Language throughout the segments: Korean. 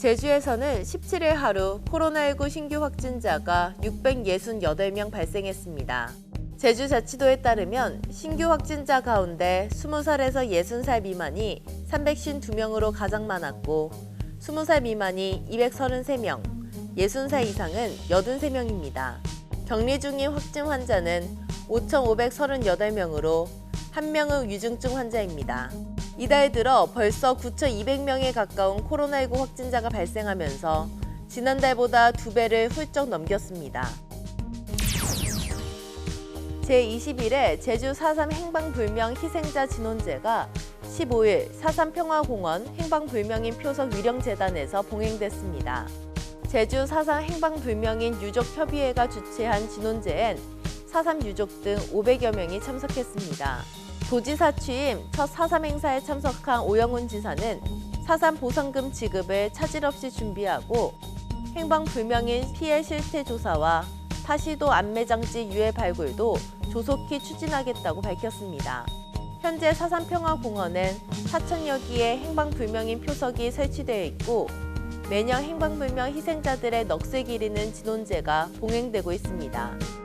제주에서는 17일 하루 코로나19 신규 확진자가 668명 발생했습니다. 제주자치도에 따르면 신규 확진자 가운데 20살에서 60살 미만이 352명으로 가장 많았고 20살 미만이 233명, 60살 이상은 83명입니다. 격리 중인 확진 환자는 5,538명으로 한 명은 위중증 환자입니다. 이달 들어 벌써 9,200명에 가까운 코로나19 확진자가 발생하면서 지난달보다 두 배를 훌쩍 넘겼습니다. 제21회 제주 4.3 행방불명 희생자 진혼제가 15일 4.3 평화공원 행방불명인 표석 위령재단에서 봉행됐습니다. 제주 4.3 행방불명인 유족협의회가 주최한 진혼제엔 4.3 유족 등 500여 명이 참석했습니다. 도지사 취임 첫4.3 행사에 참석한 오영훈 지사는 4.3 보상금 지급을 차질 없이 준비하고 행방 불명인 피해 실태 조사와 타시도 안매장지 유해 발굴도 조속히 추진하겠다고 밝혔습니다. 현재 사산평화공원엔 4천여 기의 행방불명인 표석이 설치되어 있고 매년 행방불명 희생자들의 넋을 기리는 진혼제가 봉행되고 있습니다.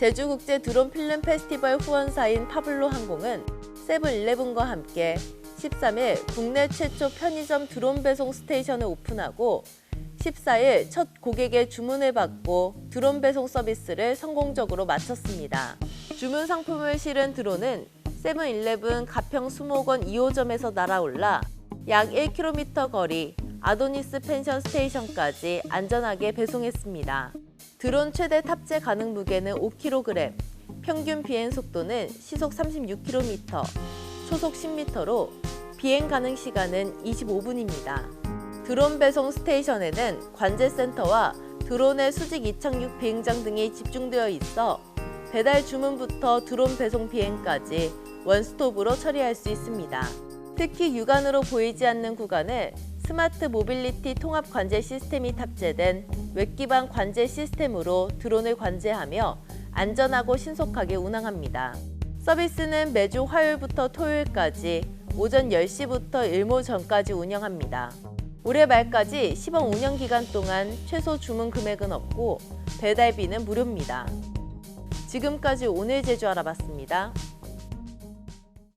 제주국제 드론 필름 페스티벌 후원사인 파블로 항공은 세븐일레븐과 함께 13일 국내 최초 편의점 드론 배송 스테이션을 오픈하고 14일 첫 고객의 주문을 받고 드론 배송 서비스를 성공적으로 마쳤습니다. 주문 상품을 실은 드론은 세븐일레븐 가평 수목원 2호점에서 날아올라 약 1km 거리 아도니스 펜션 스테이션까지 안전하게 배송했습니다. 드론 최대 탑재 가능 무게는 5kg, 평균 비행 속도는 시속 36km, 초속 10m로 비행 가능 시간은 25분입니다. 드론 배송 스테이션에는 관제센터와 드론의 수직 이착륙 비행장 등이 집중되어 있어 배달 주문부터 드론 배송 비행까지 원스톱으로 처리할 수 있습니다. 특히 육안으로 보이지 않는 구간을 스마트 모빌리티 통합 관제 시스템이 탑재된 웹 기반 관제 시스템으로 드론을 관제하며 안전하고 신속하게 운항합니다. 서비스는 매주 화요일부터 토요일까지 오전 10시부터 일모 전까지 운영합니다. 올해 말까지 시범 운영 기간 동안 최소 주문 금액은 없고 배달비는 무료입니다. 지금까지 오늘 제주 알아봤습니다.